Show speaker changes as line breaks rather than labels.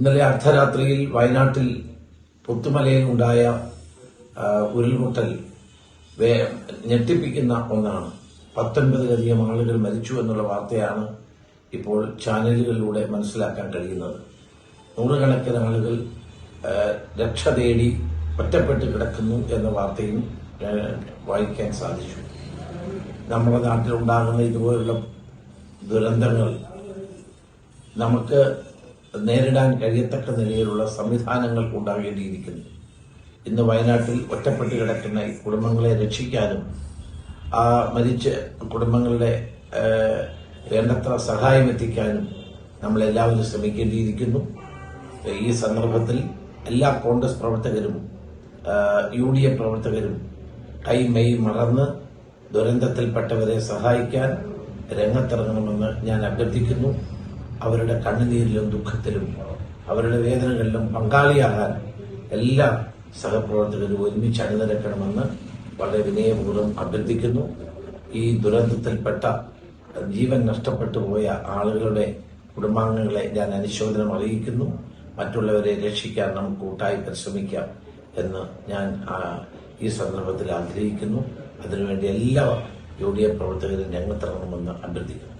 ഇന്നലെ അർദ്ധരാത്രിയിൽ വയനാട്ടിൽ പുത്തുമലയിൽ ഉണ്ടായ ഉരുൾമുട്ടൽ ഞെട്ടിപ്പിക്കുന്ന ഒന്നാണ്. പത്തൊൻപതിലധികം ആളുകൾ മരിച്ചു എന്നുള്ള വാർത്തയാണ് ഇപ്പോൾ ചാനലുകളിലൂടെ മനസ്സിലാക്കാൻ കഴിയുന്നത്. നൂറുകണക്കിന് ആളുകൾ രക്ഷ തേടി ഒറ്റപ്പെട്ട് കിടക്കുന്നു എന്ന വാർത്തയും വായിക്കാൻ സാധിച്ചു. നമ്മുടെ നാട്ടിലുണ്ടാകുന്ന ഇതുപോലുള്ള ദുരന്തങ്ങൾ നമുക്ക് നേരിടാൻ കഴിയത്തക്ക നിലയിലുള്ള സംവിധാനങ്ങൾ ഉണ്ടാകേണ്ടിയിരിക്കുന്നു. ഇന്ന് വയനാട്ടിൽ ഒറ്റപ്പെട്ട് കിടക്കുന്ന കുടുംബങ്ങളെ രക്ഷിക്കാനും ആ മരിച്ച കുടുംബങ്ങളുടെ വേണ്ടത്ര സഹായം എത്തിക്കാനും നമ്മളെല്ലാവരും ശ്രമിക്കേണ്ടിയിരിക്കുന്നു. ഈ സന്ദർഭത്തിൽ എല്ലാ കോൺഗ്രസ് പ്രവർത്തകരും യു ഡി എഫ് പ്രവർത്തകരും കൈ മെയ് മറന്ന് ദുരന്തത്തിൽപ്പെട്ടവരെ സഹായിക്കാൻ രംഗത്തിറങ്ങണമെന്ന് ഞാൻ അഭ്യർത്ഥിക്കുന്നു. അവരുടെ കണ്ണുനീരിലും ദുഃഖത്തിലും അവരുടെ വേദനകളിലും പങ്കാളിയാകാൻ എല്ലാ സഹപ്രവർത്തകരും ഒരുമിച്ച് അണിനിരക്കണമെന്ന് വളരെ വിനയപൂർവം അഭ്യർത്ഥിക്കുന്നു. ഈ ദുരന്തത്തിൽപ്പെട്ട ജീവൻ നഷ്ടപ്പെട്ടു പോയ ആളുകളുടെ കുടുംബാംഗങ്ങളെ ഞാൻ അനുശോചനം അറിയിക്കുന്നു. മറ്റുള്ളവരെ രക്ഷിക്കാൻ നമുക്ക് കൂട്ടായി പരിശ്രമിക്കാം എന്ന് ഞാൻ ഈ സന്ദർഭത്തിൽ ആഗ്രഹിക്കുന്നു. അതിനുവേണ്ടി എല്ലാ യു ഡി എഫ് പ്രവർത്തകരും രംഗത്തിറങ്ങണമെന്ന് അഭ്യർത്ഥിക്കുന്നു.